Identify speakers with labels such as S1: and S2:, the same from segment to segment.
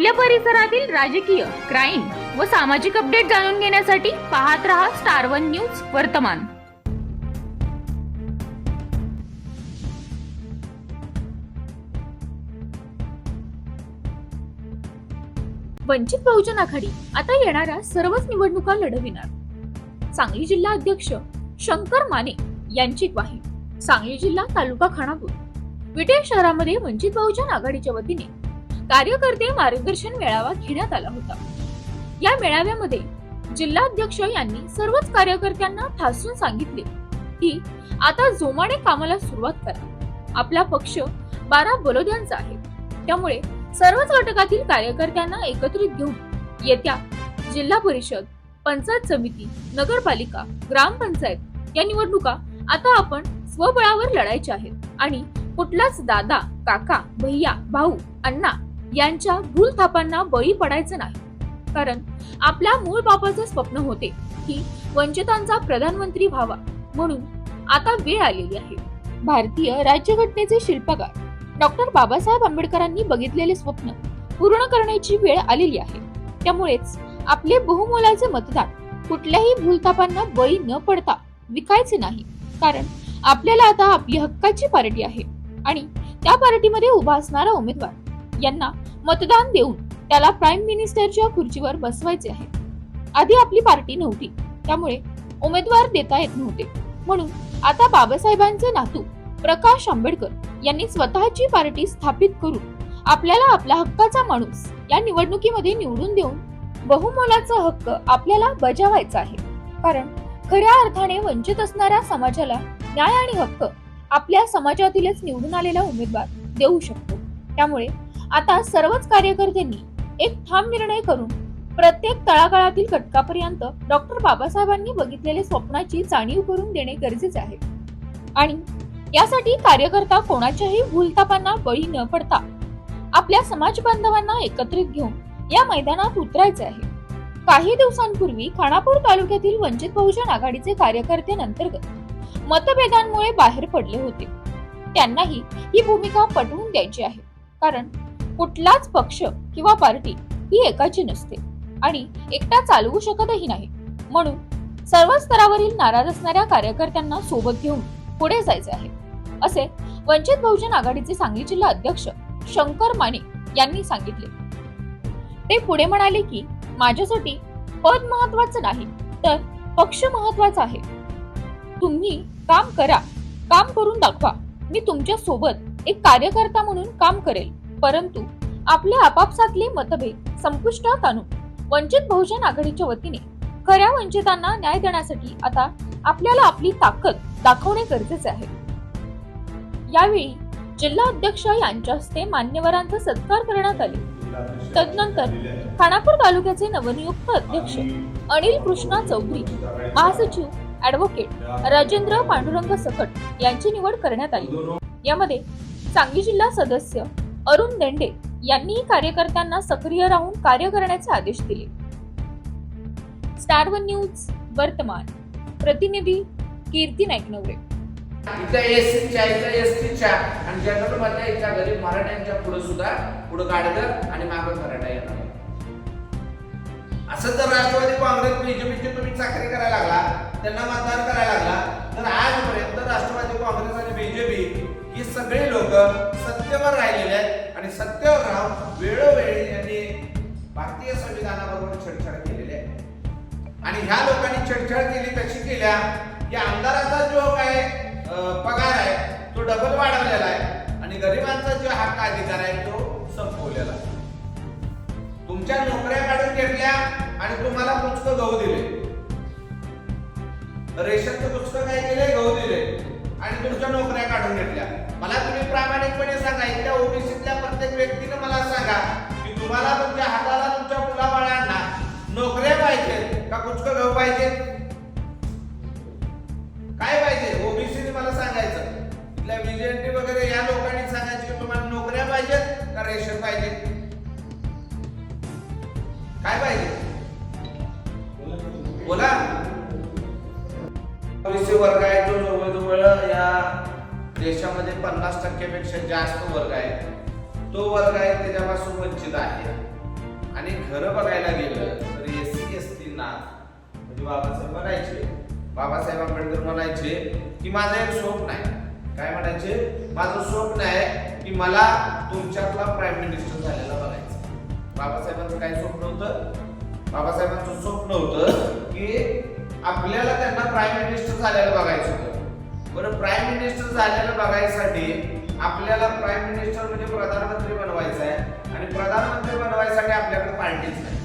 S1: आपल्या परिसरातील राजकीय क्राईम व सामाजिक अपडेट जाणून घेण्यासाठी पाहत रहा स्टार वन न्यूज वर्तमान. वंचित बहुजन आघाडी आता येणाऱ्या सर्वच निवडणुका लढविणार. सांगली जिल्हा अध्यक्ष शंकर माने यांची ग्वाही. सांगली जिल्हा तालुका खानापूर. विटे शहरामध्ये वंचित बहुजन आघाडीच्या वतीने कार्यकर्ते मार्गदर्शन मेळावा घेण्यात आला होता. या मेळाव्यामध्ये जिल्हाध्यक्ष यांनी सर्वच कार्यकर्त्यांना ठासून सांगितले की आता जोमाने कामाला सुरुवात करा. आपला पक्ष बारा बलोद्यांचा आहे. त्यामुळे सर्वच घटकातील कार्यकर्त्यांना एकत्रित घेऊन येत्या जिल्हा परिषद पंचायत समिती नगरपालिका ग्रामपंचायत या निवडणुका आता आपण स्वबळावर लढायच्या आहेत. आणि कुठलाच दादा काका भैया भाऊ अण्णा यांच्या भूलथापांना बळी पडायचं नाही. कारण आपल्या मूळ बापाचे स्वप्न होते की वंचितांचा प्रधानमंत्री व्हावा म्हणून आता वेळ आलेली आहे. भारतीय राज्यघटनेचे शिल्पकार डॉक्टर बाबासाहेब आंबेडकरांनी बघितलेले स्वप्न पूर्ण करण्याची वेळ आलेली आहे. त्यामुळेच आपले बहुमोलाचे मतदान कुठल्याही भूलथापांना बळी न पडता विकायचे नाही. कारण आपल्याला आता आपली हक्काची पार्टी आहे आणि त्या पार्टीमध्ये उभा असणारा उमेदवार यांना मतदान देऊन त्याला प्राईम मिनिस्टरच्या खुर्चीवर बसवायचे आहे. आधी आपली पार्टी नव्हती त्यामुळे उमेदवार देता येत नव्हते. म्हणून आता बाबासाहेबांचे नातू प्रकाश आंबेडकर यांनी स्वतःची पार्टी स्थापित करून आपल्याला आपला हक्काचा माणूस या निवडणुकीमध्ये निवडून देऊन बहुमोलाचा हक्क आपल्याला बजावायचा आहे. कारण खऱ्या अर्थाने वंचित असणाऱ्या समाजाला न्याय आणि हक्क आपल्या समाजातीलच निवडून आलेला उमेदवार देऊ शकतो. त्यामुळे आता सर्वच कार्यकर्त्यांनी एक ठाम निर्णय करून प्रत्येक तळागाळातील घटकापर्यंत डॉक्टर बाबासाहेबांनी बघितलेले स्वप्नाची जाणीव करून देणे गरजेचे आहे. आणि यासाठी कार्यकर्ता कोणाच्याही भूलतापांना बळी न पडता आपल्या समाज बांधवांना एकत्रित घेऊन या मैदानात उतरायचे आहे. काही दिवसांपूर्वी खानापूर तालुक्यातील वंचित बहुजन आघाडीचे कार्यकर्ते अंतर्गत मतभेदांमुळे बाहेर पडले होते. त्यांनाही ही भूमिका पटवून द्यायची आहे. कारण कुठलाच पक्ष किंवा पार्टी ही एकाची नसते आणि एकटा चालवू शकतही नाही. म्हणून सर्व स्तरावरील नाराज असणाऱ्या कार्यकर्त्यांना सोबत घेऊन पुढे जायचे आहे. असे वंचित बहुजन आघाडीचे सांगली जिल्हा अध्यक्ष शंकर माने यांनी सांगितले. ते पुढे म्हणाले की माझ्यासाठी पद महत्वाचं नाही तर पक्ष महत्त्वाचा आहे. तुम्ही काम करा काम करून दाखवा. मी तुमच्यासोबत एक कार्यकर्ता म्हणून काम करेल. परंतु आपले आपापसातले मतभेद संपुष्टात आणून वंचित बहुजन आघाडीच्या वतीने खऱ्या वंचितांना न्याय देण्यासाठी आता आपल्याला आपली ताकद दाखवणे गरजेचे आहे. यावेळी जिल्हा अध्यक्ष यांच्या हस्ते मान्यवरांचा सत्कार करण्यात आले. तदनंतर खानापूर तालुक्याचे नवनियुक्त अध्यक्ष अनिल कृष्णा चौधरी महासचिव ऍडव्होकेट राजेंद्र पांडुरंग सकट यांची निवड करण्यात आली. यामध्ये सांगली जिल्हा सदस्य अरुण देंडे यांनीही कार्यकर्त्यांना सक्रिय राहून कार्य करण्याचे आदेश दिले. स्टार वन न्यूज वर्तमान. प्रतिनिधी कीर्ती नाईकनवरे.
S2: इथल्या एस सीच्या इथल्या एस टीच्या आणि जनरल मधल्या इथल्या गरीब मराठ्यांच्या पुढे सुद्धा पुढे गाडगर आणि मागं मराठा येणार असं जर राष्ट्रवादी काँग्रेस बीजेपीची तुम्ही चाकरी करायला लागला त्यांना मतदान करायला लागला तर आजपर्यंत राष्ट्रवादी काँग्रेस आणि बीजेपी ही सगळी लोक सत्तेवर राहिलेले आहेत. आणि सत्तेवर राहून वेळोवेळी यांनी भारतीय संविधानाबरोबर छेडछाड केलेली आहे. आणि ह्या लोकांनी छेडछाड केली कशी केल्या या आमदाराचा जो काय पगार आहे तो डबल वाढवलेला आहे. आणि गरिबांचा जो हक्क अधिकार आहे तो संपवलेला आहे. तुमच्या नोकऱ्या काढून घेतल्या आणि तुम्हाला पुस्तक गहू दिले. रेशनचं पुस्तक काय केले गहू दिले. आणि तुमच्या नोकऱ्या काढून घेतल्या. मला तुम्ही प्रामाणिकपणे सांगा इथल्या ओबीसीतल्या प्रत्येक व्यक्तीनं मला सांगा की तुम्हाला तुमच्या हाताला तुमच्या मुलाबाळांना नोकऱ्या पाहिजेत का पुचकं गहू पाहिजे जास्त वर्ग आहे. तो वर्ग आहे त्याच्यापासून वंचित आहे. आणि खरं बघायला गेलं तर एस सी एस टीना म्हणजे बाबासाहेब म्हणायचे. बाबासाहेब आंबेडकर म्हणायचे की माझं एक स्वप्न आहे. काय म्हणायचे? माझं स्वप्न आहे की मला तुमच्यातला प्राईम मिनिस्टर झालेला बघायचं बाबासाहेबांचं काय स्वप्न होतं? बाबासाहेबांचं स्वप्न होतं की आपल्याला त्यांना प्राईम मिनिस्टर झालेलं बघायचं होतं. बरं प्राईम मिनिस्टर झालेलं बघायसाठी आपल्याला प्राईम मिनिस्टर म्हणजे प्रधानमंत्री बनवायचं आहे आणि प्रधानमंत्री बनवायसाठी आपल्याकडे पार्टीच नाही.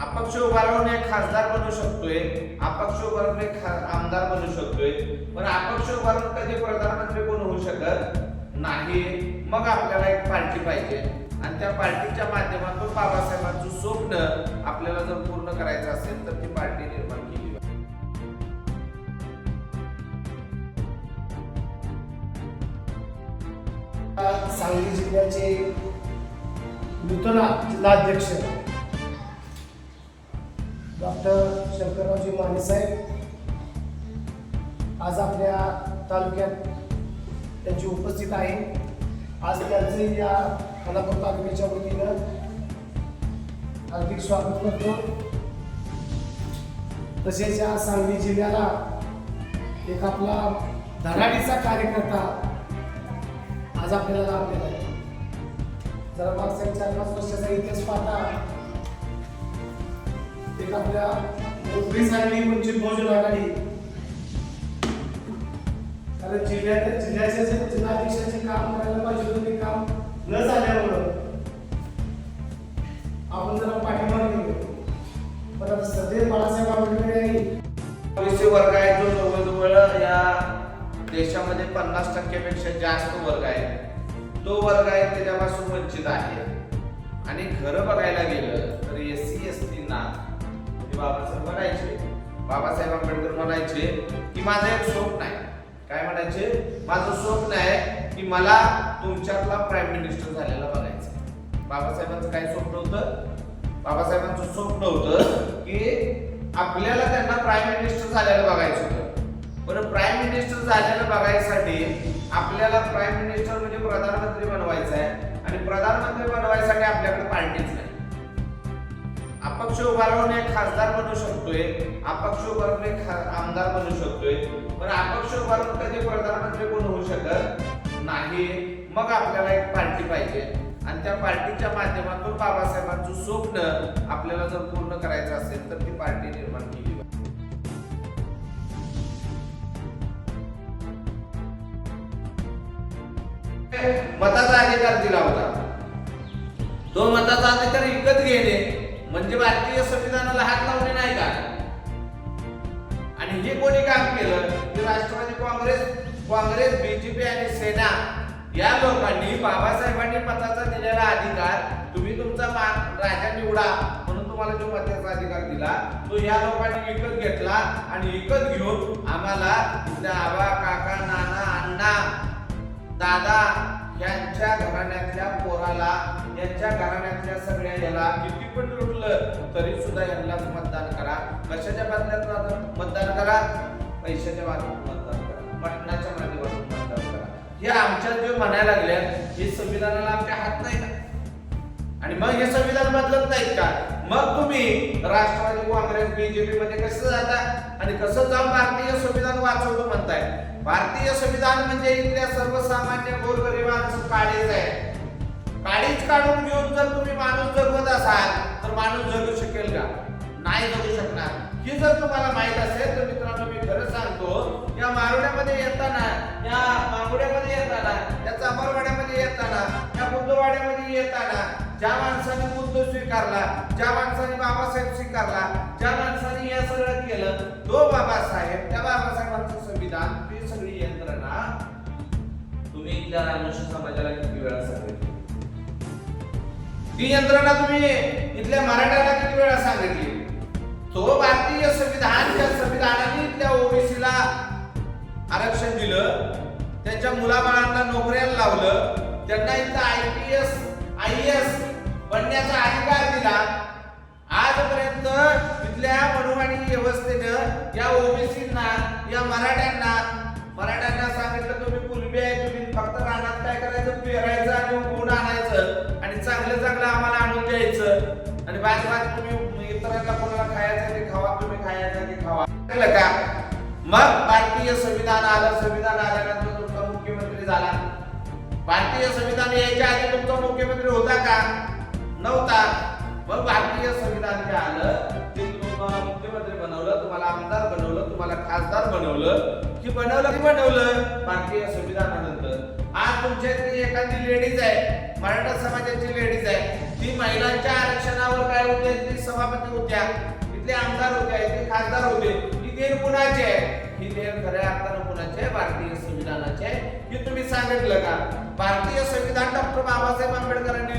S2: अपक्ष उभा राहून एक खासदार बनू शकतोय अपक्ष उभा राहून एक आमदार बनू शकतोय पण अपक्ष उभा राहून कधी प्रधानमंत्री कोण होऊ शकत नाही? मग आपल्याला एक पार्टी पाहिजे. आणि त्या पार्टीच्या माध्यमातून बाबासाहेबांचं स्वप्न आपल्याला जर पूर्ण करायचं असेल तर ती पार्टी निर्माण केली
S3: सांगली जिल्ह्याचे नूतन जिल्हाध्यक्ष डॉक्टर शंकररावजी माने साहेब. आज आपल्या तालुक्यात त्यांची उपस्थित आहे. आज त्यांचे या खानापूर तालुक्याच्या वतीनं हार्दिक स्वागत करतो. तसेच या सांगली जिल्ह्याला एक आपला धडाडीचा कार्यकर्ता आज आपल्याला लाभलेला आहे जरा मागच्या चार पाच वर्षाचा इतिहास पाहता. एक आपल्या नोकरी सांगली म्हणजे भोजन आघाडी. कारण जिल्ह्यात जिल्ह्याचे जे जिल्हाध्यक्षाचे काम करायला पाहिजे होते ते काम न झाल्यामुळं आपण जरा पाठिंबा गेलो पण सदैव बाळासाहेब आंबेडकर यांनी
S2: वर्ग आहे जो जवळजवळ या देशामध्ये पन्नास टक्क्यापेक्षा जास्त वर्ग आहे तो वर्ग आहे त्याच्यापासून वंचित आहे. आणि खरं बघायला गेलं तर एस सी एस टीना म्हणजे बाबासाहेब म्हणायचे बाबासाहेब आंबेडकर म्हणायचे की माझं एक स्वप्न आहे. काय म्हणायचे? माझं स्वप्न आहे की मला तुमच्यातला प्राईम मिनिस्टर झालेला बघायचं बाबासाहेबांचं काय स्वप्न होतं? बाबासाहेबांचं स्वप्न होतं की आपल्याला त्यांना प्राईम मिनिस्टर झालेलं बघायचं होतं. बरं प्राईम मिनिस्टर झालेलं बघायसाठी आपल्याला प्राईम मिनिस्टर म्हणजे प्रधानमंत्री बनवायचं आहे आणि प्रधानमंत्री बनवायसाठी आपल्याकडे पार्टीच नाही. अपक्ष उभा एक खासदार बनू शकतोय अपक्ष उभारून एक आमदार बनू शकतोय पण अपक्ष उभारून कधी प्रधानमंत्री कोण होऊ शकत नाही. मग आपल्याला एक पार्टी पाहिजे आणि त्या पार्टीच्या माध्यमातून बाबासाहेबांचं स्वप्न आपल्याला जर पूर्ण करायचं असेल तर ती पार्टी निर्माण केली. मताचा अधिकार दिला होता. तो मताचा अधिकार विकत घेणे म्हणजे भारतीय संविधानाला हात लावणे नाही का? आणि हे कोणी काम केलं? की राष्ट्रवादी काँग्रेस काँग्रेस बीजेपी आणि सेना. या लोकांनी बाबासाहेबांनी मताचा दिलेला अधिकार तुम्ही तुमचा राजा निवडा म्हणून तुम्हाला जो मताचा अधिकार दिला तो या लोकांनी विकत घेतला. आणि विकत घेऊन आम्हाला इथल्या आबा काका नाना अण्णा दादा यांच्या घराण्यातल्या पोराला यांच्या घराण्यातल्या सगळ्या याला किती पण लुटलं तरी सुद्धा यांनाच मतदान करा. कशाच्या बातम्यात मतदान- करा? पैशाच्या माध्यमातून मतदान करा. मटणाच्या माध्यमातून मतदान करा. हे आमच्या जे म्हणायला लागल्या हे संविधानाला आमच्या हात नाही का आणि मग हे संविधान बदलत नाहीत का? मग तुम्ही राष्ट्रवादी काँग्रेस बीजेपी मध्ये कसं जाता आणि कसं जाऊन भारतीय संविधान वाचवतो म्हणताय? भारतीय संविधान म्हणजे इथल्या सर्वसामान्य गोरगरिबांचं काळीच आहे. काळीच काढून घेऊन जर तुम्ही माणूस जगवत असाल तर माणूस जगू शकेल का? नाही जगू शकणार. ही जर तुम्हाला माहीत असेल तर मित्रांनो मी खरं सांगतो या मारुड्यामध्ये येताना या मागुड्यामध्ये येताना या चांबारवाड्यामध्ये येताना या बुद्धवाड्यामध्ये येताना ज्या माणसाने बुद्ध स्वीकारला ज्या माणसाने बाबासाहेब स्वीकारला ज्या माणसाने या सगळं केलं तो बाबासाहेब त्या बाबासाहेबांचं संविधान ती सगळी यंत्रणा तुम्ही इथल्या रामोशी समाजाला किती वेळा सांगितली? ती यंत्रणा तुम्ही इथल्या मराठ्याला किती वेळा सांगितली? तो भारतीय संविधान त्या संविधानाने इथल्या ओबीसीला आरक्षण दिलं त्यांच्या मुलाबाळांना नोकऱ्याला लावलं त्यांना इथं I P S I S बनण्याचा अधिकार दिला. आजपर्यंत इथल्या मनोवाणी व्यवस्थेनं या ओबीसींना या मराठ्यांना मराठ्यांना सांगितलं तुम्ही कुलबी आहे तुम्ही फक्त रानात काय करायचं? पेरायचं आणि गुण आणायचं आणि चांगलं चांगलं आम्हाला आणून द्यायचं. आणि बाद बाद तुम्ही इतरांना कोणाला खायचं ते खावा तुम्ही खायचं ते खावा. का? मग भारतीय संविधान आलं संविधान आल्यानंतर तुमचा मुख्यमंत्री झाला. भारतीय संविधान यायच्या आधी तुमचा मुख्यमंत्री होता का? नव्हता. मग भारतीय संविधान जे आलं ते तुम्हाला मुख्यमंत्री बनवलं तुम्हाला आमदार बनवलं तुम्हाला खासदार बनवलं की बनवलं की बनवलं भारतीय संविधानानंतर. आज तुमच्यातली एखादी लेडीज आहे मराठा समाजाची लेडीज आहे ती महिलांच्या आरक्षणावर काय होते ती सभापती होत्या इथले आमदार होते इथले खासदार होते ही देर कुणाचे आहे? ही देर खऱ्या अर्थानं कुणाचे आहे? भारतीय संविधानाचे आहे. हे तुम्ही सांगितलं का? भारतीय संविधान डॉक्टर बाबासाहेब आंबेडकरांनी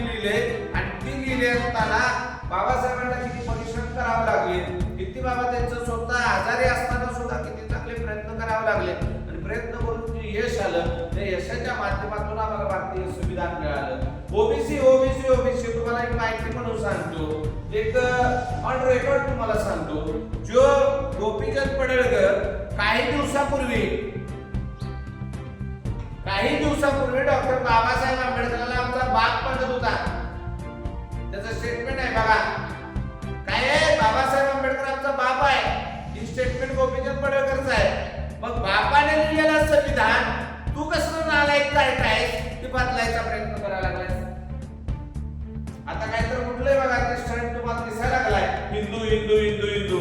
S2: असताना बाबासाहेबांना किती परिश्रम करावे लागले? किती बाबा त्यांचं स्वतः आजारी असताना सुद्धा किती चांगले प्रयत्न करावे लागले? आणि प्रयत्न करून जे यश आलं त्या यशाच्या माध्यमातून आम्हाला भारतीय संविधान मिळालं. ओबीसी ओबीसी ओबीसी तुम्हाला एक माहिती म्हणून सांगतो. एक ऑन रेकॉर्ड तुम्हाला सांगतो. जो गोपीचंद पडळकर काही दिवसापूर्वी काही दिवसापूर्वी डॉक्टर बाबासाहेब आंबेडकरला आमचा बाप पडत होता. त्याचं स्टेटमेंट आहे बघा काय आहे? बाबासाहेब आंबेडकरांचा बाप आहे. ही स्टेटमेंट गोपीचंद पडळकरच आहे. मग बापाने लिहिलेलं संविधान तू कसं नालायक काय काय ते बदलायचा प्रयत्न करायला लागलाय आता काय तर कुठलंय बघा ते स्टंट तुम्हाला दिसायला लागलाय. हिंदू हिंदू हिंदू हिंदू.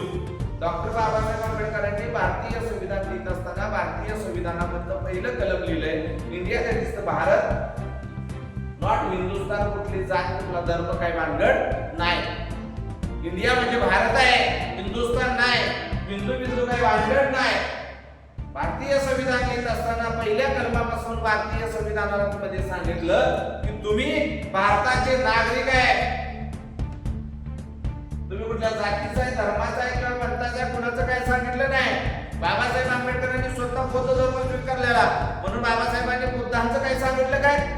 S2: डॉक्टर बाबासाहेब आंबेडकरांनी भारतीय संविधान लिहित असताना भारतीय संविधानामधलं पहिलं कलम लिहिलंय. India that is the Bharat. Not Hindustan कुठली जात कुठला धर्म काय भानगड नाही. इंडिया म्हणजे भारत आहे हिंदुस्थान नाही हिंदू बिंदू काही भानगड नाही. भारतीय संविधान लिहित असताना पहिल्या कलमापासून भारतीय संविधानामध्ये सांगितलं की तुम्ही भारताचे नागरिक आहे. तुम्ही कुठल्या जातीचा आहे धर्माचा आहे किंवा पंथाचा आहे कुणाचं काय सांगितलं नाही. बाबासाहेब आंबेडकरांनी स्वतः बौद्ध धर्म स्वीकारलेला. म्हणून बाबासाहेबांनी बुद्धांचं काय सांगितलं काय?